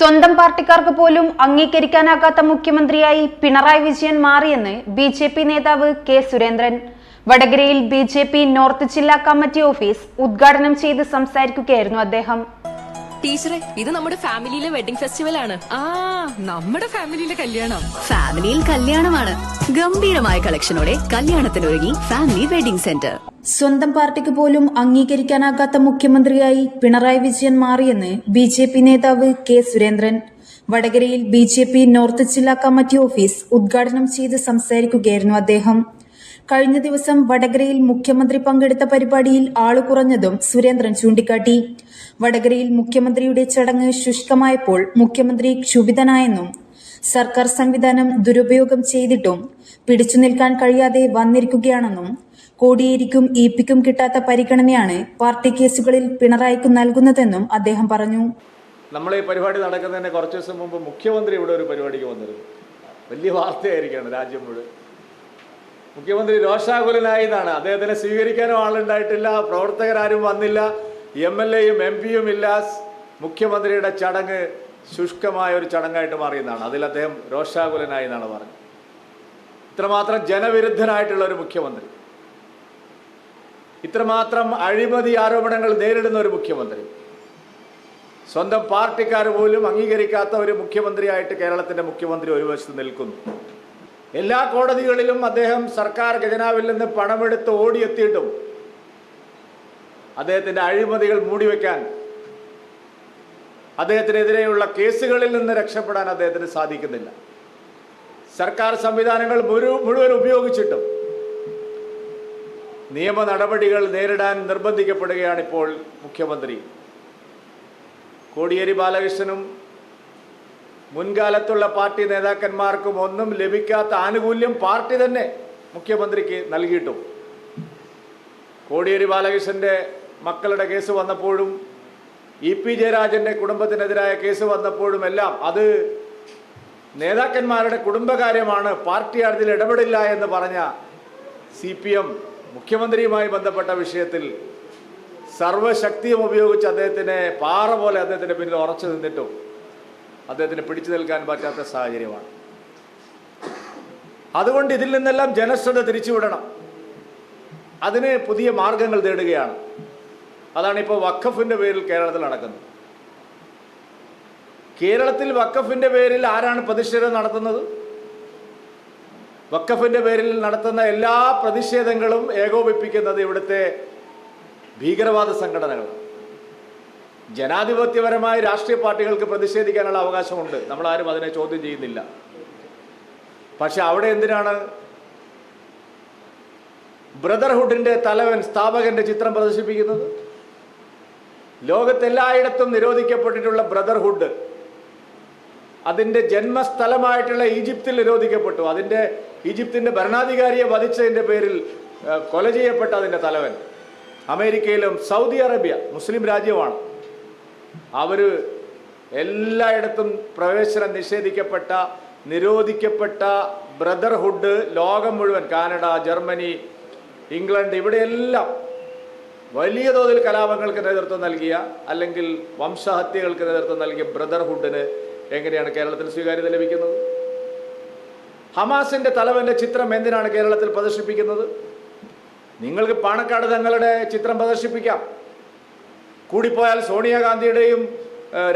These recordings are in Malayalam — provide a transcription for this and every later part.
സ്വന്തം പാർട്ടിക്കാർക്ക് പോലും അംഗീകരിക്കാനാകാത്ത മുഖ്യമന്ത്രിയായി പിണറായി വിജയൻ മാറിയെന്ന് ബി ജെ പി നേതാവ് കെ സുരേന്ദ്രൻ. വടകരയിൽ ബി ജെ പി നോർത്ത് ജില്ലാ കമ്മിറ്റി ഓഫീസ് ഉദ്ഘാടനം ചെയ്ത് സംസാരിക്കുകയായിരുന്നു അദ്ദേഹം. ടീച്ചറെ ഇത് നമ്മുടെ ഫാമിലിയിലെ വെഡിംഗ് ഫെസ്റ്റിവൽ ആണ് ആ നമ്മുടെ ഫാമിലിയിലെ കല്യാണം. ഫാമിലിയിൽ കല്യാണമാണ്. ഗംഭീരമായ കളക്ഷനോടെ കല്യാണത്തിനൊരുങ്ങി ഫാമിലി വെഡിംഗ് സെന്റർ. സ്വന്തം പാർട്ടിക്ക് പോലും അംഗീകരിക്കാനാകാത്ത മുഖ്യമന്ത്രിയായി പിണറായി വിജയൻ മാറിയെന്ന് ബി ജെ പി നേതാവ് കെ സുരേന്ദ്രൻ. വടകരയിൽ ബി ജെ പി നോർത്ത് ജില്ലാ കമ്മിറ്റി ഓഫീസ് ഉദ്ഘാടനം ചെയ്ത് സംസാരിക്കുകയായിരുന്നു അദ്ദേഹം. കഴിഞ്ഞ ദിവസം വടകരയിൽ മുഖ്യമന്ത്രി പങ്കെടുത്ത പരിപാടിയിൽ ആൾ കുറഞ്ഞതും സുരേന്ദ്രൻ ചൂണ്ടിക്കാട്ടി. വടകരയിൽ മുഖ്യമന്ത്രിയുടെ ചടങ്ങ് ശുഷ്കമായപ്പോൾ മുഖ്യമന്ത്രി ക്ഷുഭിതനായെന്നും സർക്കാർ സംവിധാനം ദുരുപയോഗം ചെയ്തിട്ടും പിടിച്ചു നിൽക്കാൻ കഴിയാതെ വന്നിരിക്കുകയാണെന്നും കോടിയേരിക്കും ഇ പിക്കും കിട്ടാത്ത പരിഗണനയാണ് പാർട്ടി കേസുകളിൽ പിണറായിക്ക് നൽകുന്നതെന്നും അദ്ദേഹം പറഞ്ഞു. നമ്മൾ ഈ പരിപാടി നടക്കുന്നതിന് കുറച്ച് ദിവസം മുമ്പ് മുഖ്യമന്ത്രി ഇവിടെ ഒരു പരിപാടിക്ക് വന്നിരുന്നു. വലിയ വാർത്തയായിരിക്കുകയാണ് രാജ്യം മുഴുവൻ. മുഖ്യമന്ത്രി രോഷാകുലനായി എന്നാണ് അദ്ദേഹത്തിനെ സ്വീകരിക്കാനും ആളുണ്ടായിട്ടില്ല പ്രവർത്തകരാരും വന്നില്ല. എം എൽ എയും എം പിയും ഇല്ല. മുഖ്യമന്ത്രിയുടെ ചടങ്ങ് ശുഷ്കമായ ഒരു ചടങ്ങായിട്ട് മാറിയെന്നാണ്. അതിൽ അദ്ദേഹം രോഷാകുലനായി എന്നാണ് പറഞ്ഞത്. ഇത്രമാത്രം ജനവിരുദ്ധനായിട്ടുള്ള ഒരു മുഖ്യമന്ത്രി. ഇത്രമാത്രം അഴിമതി ആരോപണങ്ങൾ നേരിടുന്ന ഒരു മുഖ്യമന്ത്രി. സ്വന്തം പാർട്ടിക്കാർ പോലും അംഗീകരിക്കാത്ത ഒരു മുഖ്യമന്ത്രിയായിട്ട് കേരളത്തിന്റെ മുഖ്യമന്ത്രി ഒരു വശത്ത് നിൽക്കുന്നു. എല്ലാ കോടതികളിലും അദ്ദേഹം സർക്കാർ ഖജനാവിൽ നിന്ന് പണമെടുത്ത് ഓടിയെത്തിയിട്ടും അദ്ദേഹത്തിന്റെ അഴിമതികൾ മൂടിവെക്കാൻ അദ്ദേഹത്തിനെതിരെയുള്ള കേസുകളിൽ നിന്ന് രക്ഷപ്പെടാൻ അദ്ദേഹത്തിന് സാധിക്കുന്നില്ല. സർക്കാർ സംവിധാനങ്ങൾ മുഴു- മുഴുവൻ ഉപയോഗിച്ചിട്ടും നിയമ നടപടികൾ നേരിടാൻ നിർബന്ധിക്കപ്പെടുകയാണ് ഇപ്പോൾ മുഖ്യമന്ത്രി. കോടിയേരി ബാലകൃഷ്ണനും മുൻകാലത്തുള്ള പാർട്ടി നേതാക്കന്മാർക്കും ഒന്നും ലഭിക്കാത്ത ആനുകൂല്യം പാർട്ടി തന്നെ മുഖ്യമന്ത്രിക്ക് നൽകിയിട്ടും. കോടിയേരി ബാലകൃഷ്ണന്റെ മക്കളുടെ കേസ് വന്നപ്പോഴും ഇ പി ജയരാജന്റെ കുടുംബത്തിനെതിരായ കേസ് വന്നപ്പോഴും എല്ലാം അത് നേതാക്കന്മാരുടെ കുടുംബകാര്യമാണ് പാർട്ടി അതിൽ ഇടപെടില്ല എന്ന് പറഞ്ഞ സി പി എം മുഖ്യമന്ത്രിയുമായി ബന്ധപ്പെട്ട വിഷയത്തിൽ സർവശക്തിയും ഉപയോഗിച്ച് അദ്ദേഹത്തിനെ പാറ പോലെ അദ്ദേഹത്തിന്റെ പിന്നിൽ ഉറച്ചു നിന്നിട്ടും അദ്ദേഹത്തിന് പിടിച്ചു നിൽക്കാൻ പറ്റാത്ത സാഹചര്യമാണ്. അതുകൊണ്ട് ഇതിൽ നിന്നെല്ലാം ജനശ്രദ്ധ തിരിച്ചുവിടണം. അതിന് പുതിയ മാർഗങ്ങൾ തേടുകയാണ്. അതാണ് ഇപ്പോൾ വഖഫിന്റെ പേരിൽ കേരളത്തിൽ നടക്കുന്നത്. കേരളത്തിൽ വഖഫിന്റെ പേരിൽ ആരാണ് പ്രതിഷേധം നടത്തുന്നത്? വഖഫിന്റെ പേരിൽ നടത്തുന്ന എല്ലാ പ്രതിഷേധങ്ങളും ഏകോപിപ്പിക്കുന്നത് ഇവിടുത്തെ ഭീകരവാദ സംഘടനകൾ ജനാധിപത്യപരമായ രാഷ്ട്രീയ പാർട്ടികൾക്ക് പ്രതിഷേധിക്കാനുള്ള അവകാശമുണ്ട്. നമ്മളാരും അതിനെ ചോദ്യം ചെയ്യുന്നില്ല. പക്ഷെ അവിടെ എന്തിനാണ്? ബ്രദർഹുഡിന്റെ തലവൻ സ്ഥാപകന്റെ ചിത്രം പ്രദർശിപ്പിക്കുന്നത്? ലോകത്തെല്ലായിടത്തും നിരോധിക്കപ്പെട്ടിട്ടുള്ള ബ്രദർഹുഡ് അതിന്റെ ജന്മസ്ഥലമായിട്ടുള്ള ഈജിപ്തിൽ നിരോധിക്കപ്പെട്ടു. അതിന്റെ ഈജിപ്തിന്റെ ഭരണാധികാരിയെ വധിച്ചതിന്റെ പേരിൽ കൊല ചെയ്യപ്പെട്ട അതിന്റെ തലവൻ. അമേരിക്കയിലും സൗദി അറേബ്യ മുസ്ലിം രാജ്യമാണ്. അവർ എല്ലായിടത്തും പ്രവേശനം നിഷേധിക്കപ്പെട്ട നിരോധിക്കപ്പെട്ട ബ്രദർഹുഡ് ലോകം മുഴുവൻ കാനഡ ജർമ്മനി ഇംഗ്ലണ്ട് ഇവിടെയെല്ലാം വലിയ തോതിൽ കലാപങ്ങൾക്ക് നേതൃത്വം നൽകിയ അല്ലെങ്കിൽ വംശഹത്യകൾക്ക് നേതൃത്വം നൽകിയ ബ്രദർഹുഡിന് എങ്ങനെയാണ് കേരളത്തിൽ സ്വീകാര്യത ലഭിക്കുന്നത്? ഹമാസിന്റെ തലവന്റെ ചിത്രം എന്തിനാണ് കേരളത്തിൽ പ്രദർശിപ്പിക്കുന്നത്? നിങ്ങൾക്ക് പാണക്കാട് തങ്ങളുടെ ചിത്രം പ്രദർശിപ്പിക്കാം. കൂടിപ്പോയാൽ സോണിയാഗാന്ധിയുടെയും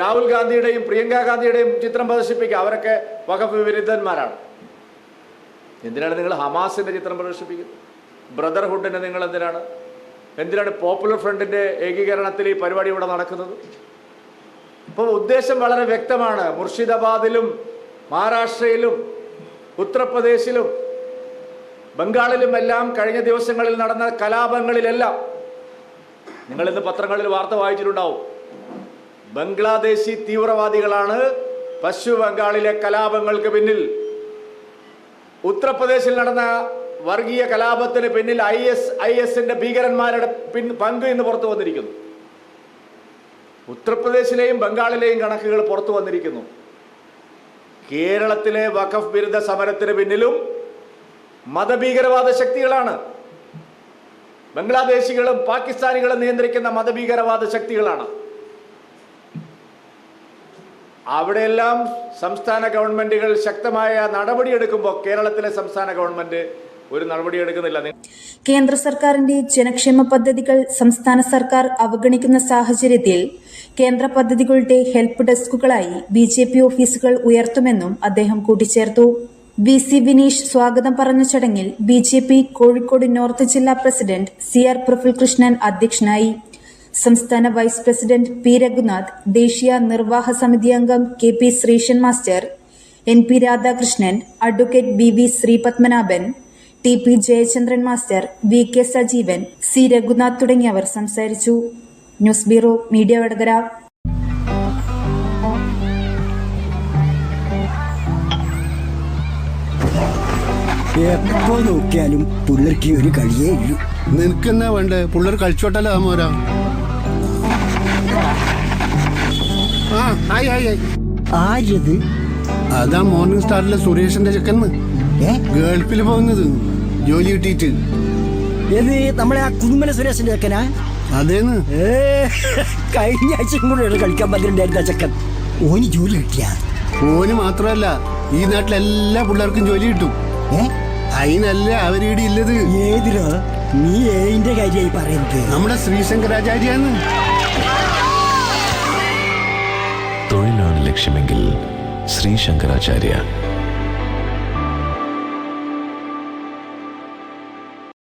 രാഹുൽ ഗാന്ധിയുടെയും പ്രിയങ്കാ ഗാന്ധിയുടെയും ചിത്രം പ്രദർശിപ്പിക്കുക അവരൊക്കെ വകഫ് വിരുദ്ധന്മാരാണ്. എന്തിനാണ് നിങ്ങൾ ഹമാസിന്റെ ചിത്രം പ്രദർശിപ്പിക്കുന്നത്? ബ്രദർഹുഡിനെ നിങ്ങൾ എന്തിനാണ് എന്തിനാണ് പോപ്പുലർ ഫ്രണ്ടിന്റെ ഏകീകരണത്തിൽ ഈ പരിപാടി ഇവിടെ നടക്കുന്നത്? ഇപ്പോൾ ഉദ്ദേശം വളരെ വ്യക്തമാണ്. മുർഷിദാബാദിലും മഹാരാഷ്ട്രയിലും ഉത്തർപ്രദേശിലും ബംഗാളിലും എല്ലാം കഴിഞ്ഞ ദിവസങ്ങളിൽ നടന്ന കലാപങ്ങളിലെല്ലാം നിങ്ങൾ ഇന്ന് പത്രങ്ങളിൽ വാർത്ത വായിച്ചിട്ടുണ്ടാവും. ബംഗ്ലാദേശി തീവ്രവാദികളാണ് പശ്ചിമ ബംഗാളിലെ കലാപങ്ങൾക്ക് പിന്നിൽ. ഉത്തർപ്രദേശിൽ നടന്ന വർഗീയ കലാപത്തിന് പിന്നിൽ ഐ എസ് ഐ എസിന്റെ ഭീകരന്മാരുടെ പിൻ പങ്ക് എന്ന് പുറത്തു വന്നിരിക്കുന്നു. ഉത്തർപ്രദേശിലെയും ബംഗാളിലെയും കണക്കുകൾ പുറത്തു വന്നിരിക്കുന്നു. കേരളത്തിലെ വഖഫ് വിരുദ്ധ സമരത്തിന് പിന്നിലും മതഭീകരവാദ ശക്തികളാണ്. ബംഗ്ലാദേശികളും പാകിസ്ഥാനികളും നിയന്ത്രിക്കുന്ന മതഭീകരവാദ ശക്തികളാണ്. അവിടെയെല്ലാം സംസ്ഥാന ഗവൺമെന്റുകൾ ശക്തമായ നടപടിയെടുക്കുമ്പോൾ കേരളത്തിലെ സംസ്ഥാന ഗവൺമെന്റ് ഒരു നടപടിയെടുക്കുന്നില്ല കേന്ദ്ര സർക്കാരിന്റെ ജനക്ഷേമ പദ്ധതികൾ സംസ്ഥാന സർക്കാർ അവഗണിക്കുന്ന സാഹചര്യത്തിൽ കേന്ദ്ര പദ്ധതികളുടെ ഹെൽപ്പ് ഡെസ്കുകളായി ബി ജെ പി ഓഫീസുകൾ ഉയർത്തുമെന്നും അദ്ദേഹം കൂട്ടിച്ചേർത്തു. വി സി വിനീഷ് സ്വാഗതം പറഞ്ഞ ചടങ്ങിൽ B J P Kozhikode north ജില്ലാ പ്രസിഡന്റ് സി ആർ പ്രഫുൽകൃഷ്ണൻ അധ്യക്ഷനായി. സംസ്ഥാന വൈസ് പ്രസിഡന്റ് പി രഘുനാഥ് ദേശീയ നിർവാഹ സമിതി അംഗം K P Sreesan master N P Radhakrishnan advocate B V Sreepadmanabhan T P Jayachandran master V K Sajeevan C Raghunath തുടങ്ങിയവർ സംസാരിച്ചു. News bureau media Vadakara. എപ്പോ നോക്കിയാലും പുള്ളർക്ക് ഒരു കളിയേ ഇല്ലു. നിനക്കെന്നാ വേണ്ടേ? പുള്ളർ കളിച്ചോട്ടല്ലോ മോരാ? ആ ഹായ് ഹായ് ഹായ്. ആരത് അതാ മോർണിംഗ് സ്റ്റാറിലെ സുരേഷിന്റെ ചെക്കന്ന് ഗൾഫിൽ പോകുന്നത്. ജോലി കിട്ടിയിട്ട്. ഏത് നമ്മളെ ആ കുന്നുമല സുരേഷിന്റെ ചെക്കനാ? അതേന്ന്? ഏ കഴിഞ്ഞ ആഴ്ചയും കൂടെ കളിക്കാൻ പറ്റുന്നുണ്ടായിരുന്ന ചെക്കൻ. ഓന് ജോലി കിട്ടിയ ഓന് മാത്രമല്ല ഈ നാട്ടിലെ എല്ലാ പിള്ളേർക്കും ജോലി കിട്ടും. ഏ? അതിനല്ല അവരീടെ ഇല്ലത്. ഏതിലോ നീ ഏതിന്റെ കാര്യമായി പറയുന്നത്. നമ്മുടെ ശ്രീശങ്കരാചാര്യാന്ന് തൊഴിലാണ് ലക്ഷ്യമെങ്കിൽ ശ്രീ ശങ്കരാചാര്യ